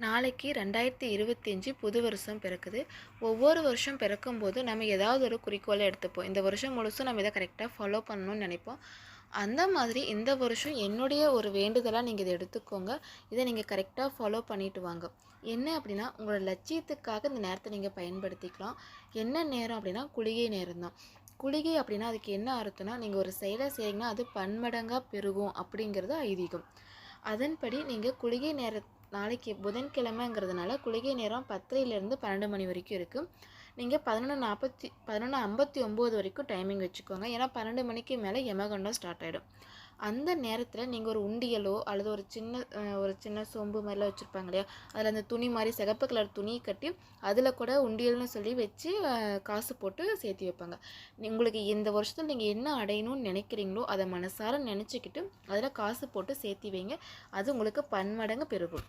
நாளைக்கு ரெண்டாயிரத்தி இருபத்தஞ்சி புது வருஷம் பிறக்குது. ஒவ்வொரு வருஷம் பிறக்கும்போது நம்ம ஏதாவது ஒரு குறிக்கோளை எடுத்துப்போம். இந்த வருஷம் முழுசும் நம்ம இதை கரெக்டாக ஃபாலோ பண்ணணும்னு நினைப்போம். அந்த மாதிரி இந்த வருஷம் என்னுடைய ஒரு வேண்டுதலாக நீங்கள் இதை எடுத்துக்கோங்க. இதை நீங்கள் கரெக்டாக ஃபாலோ பண்ணிட்டு வாங்க. என்ன அப்படின்னா உங்களோட லட்சியத்துக்காக இந்த நேரத்தை நீங்கள் பயன்படுத்திக்கலாம். என்ன நேரம் அப்படின்னா குளிகை நேரம் தான் குளிகை அப்படின்னா அதுக்கு என்ன அர்த்தம்னா நீங்கள் ஒரு செயலை செய்கிறீங்கன்னா அது பன்மடங்காக பெருகும் அப்படிங்கிறது ஐதீகம். அதன்படி நீங்கள் குளிகை நேர நாளைக்கு புதன்கிழமைங்கிறதுனால குளிகை நேரம் பத்தரையிலேருந்து பன்னெண்டு மணி வரைக்கும் இருக்குது நீங்கள் பதினொன்று நாற்பத்தி பதினொன்று ஐம்பத்தி ஒம்பது வரைக்கும் டைமிங் வச்சுக்கோங்க. ஏன்னா பன்னெண்டு மணிக்கு மேலே யமகண்டம் ஸ்டார்ட் ஆகிடும் அந்த நேரத்தில் நீங்கள் ஒரு உண்டியலோ அல்லது ஒரு சின்ன ஒரு சின்ன சொம்பு மாதிரிலாம் வச்சுருப்பாங்க இல்லையா? அதில் அந்த துணி மாதிரி சிகப்பு கலர் துணி கட்டி அதில் கூட உண்டியல்னு சொல்லி வச்சு காசு போட்டு சேர்த்து வைப்பாங்க. நீ- உங்களுக்கு இந்த வருஷத்தில் நீங்கள் என்ன அடையணும்னு நினைக்கிறீங்களோ அதை மனசார நினச்சிக்கிட்டு அதில் காசு போட்டு சேர்த்தி வைங்க. அது உங்களுக்கு பன்மடங்கு பெருகும்.